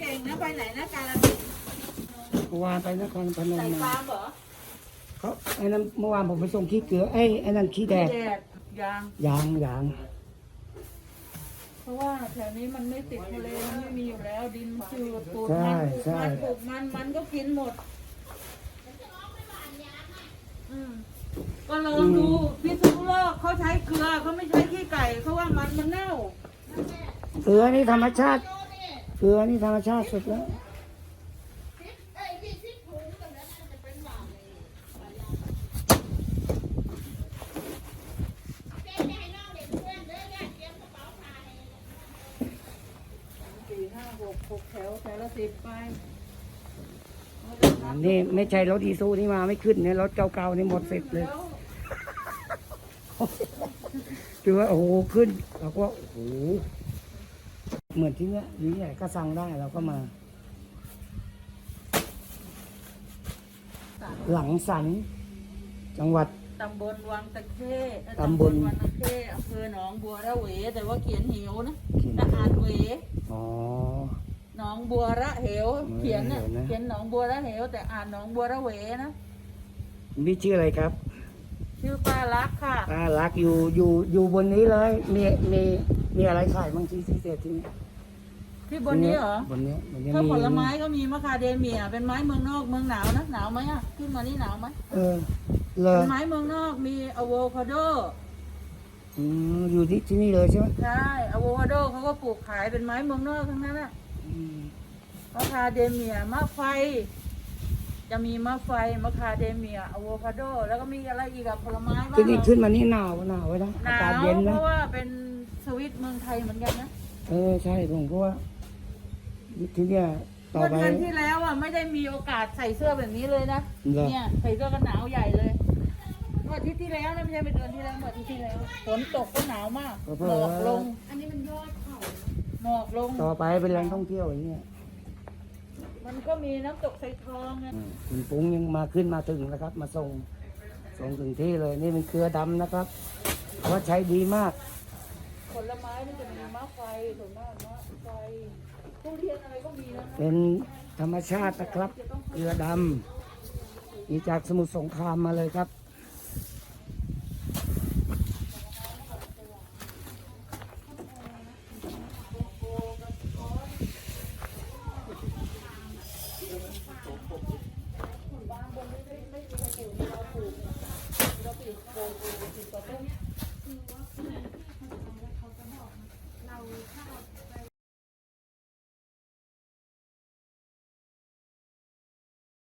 เก่งนะไปไหนนะการละสินธุ์เมื่อวานไปนครพนมใส่มาฟาร์มเหรอเขาไอ้นั้นเมื่อวานผมไปส่งขี้เกลือไอ้ไอ้นั่นขี้แดดแดดยาง ยางยางเพราะว่าแถวนี้มันไม่ติดทะเลมันไม่มีอยู่แล้ว ดินจืดปลูกใช่มันปลูกใช่มันปลูกมันมันก็กินหมดอืมก็ลองดูพิษณุโลกเขาใช้เกลือเขาไม่ใช้ขี้ไก่เขาว่ามันมันเน่า เกลือนี่ธรรมชาติเกลือนี่ธรรมชาติสุดแล้วสี่ห้าหกหกแถวแถวละสิบไปอันนี่ไม่ใช่รถอีซูนี่มาไม่ขึ้นเนี่ยรถเก่าๆนี่หมดสิทธิ์เลยแล้วคือว่าโอ้โหขึ้นเราก็โอ้โห เหมือนที่เนี้ยนี่แหละก็สั่งได้เราก็มา หลังสัน จังหวัด ตำบลวังตะเข้เอ่อตำบล วังตะเข้อำเภอหนองบัวระเวแต่ว่าเขียนเหวนะเขียนแต่อ่านเหวอ๋อ หนองบัวระเหวเออเขียนเนี่ยเหวนะ เขียนหนองบัวระเหว แต่อ่านหนองบัวระเวนะนี่ชื่ออะไรครับชื่อป้ารักค่ะป้ารักอยู่อยู่อยู่บนนี้เลย มีมี มีอะไรขายบ้างที่ที่เศษที่นี่ที่บนนี้เหรอ บนนี้บนนี้ถ้ามีผลไม้ก็มีมะคาเดเมีย เป็นไม้เมืองนอกเมืองหนาวนะหนาวไหมอะขึ้นมานี่หนาวไหมเออเลเป็ยนไม้เมืองนอกมีอะโวคาโดอืมอยู่ที่ที่นี่เลยใช่ไหมใช่อะโวคาโดเขาก็ปลูกขายเป็นไม้เมืองนอกทั้งนั้นอะอืมมะคาเดเมียมะไฟ จะมีมะไฟมะคาเดเมียอะโวคาโด แล้วก็มีอะไรอีกอะผลไม้บ้างที่นี่ขึ้นมานี่หนาวหนาวไว้นะหอานากาศวเย็นเพนะราะว่าเป็นสวิต เมืองไทยเหมือนกันนะเออใช่ผมก็ว่าที่เนี่ยต่อเมื่อไปเดือนที่แล้วอะไม่ได้มีโอกาสใส่เสื้อแบบนี้เลยนะ เหรอ เนี่ยใส่เสื้อกันหนาวใหญ่เลยเมื่ออาทิตย์ที่แล้วนะไม่ใช่เป็นเดือนที่แล้วเมื่ออาทิตย์ที่แล้วฝนตกก็หนาวมากหมอกลงอันนี้มันยอดเขาหมอกลง ต่อไปเป็นแหล่งท่องเที่ยวอย่างเงี้ยมันก็มีน้ำตกไซทองไงอืมคุณปุ้งยังมาขึ้นมาถึงนะครับ มาส่งส่งถึงที่เลยนี่เป็นเครือดำนะครับว่าใช้ดีมาก ผลไม้นี่จะมีมะไฟส่วนมากมะไฟทุเรียนอะไรก็มีนะเป็นธรรมชาตินะครับเกลือดำนี่จากสมุทรสงครามมาเลยครับ Thank you. เราถ้าเรา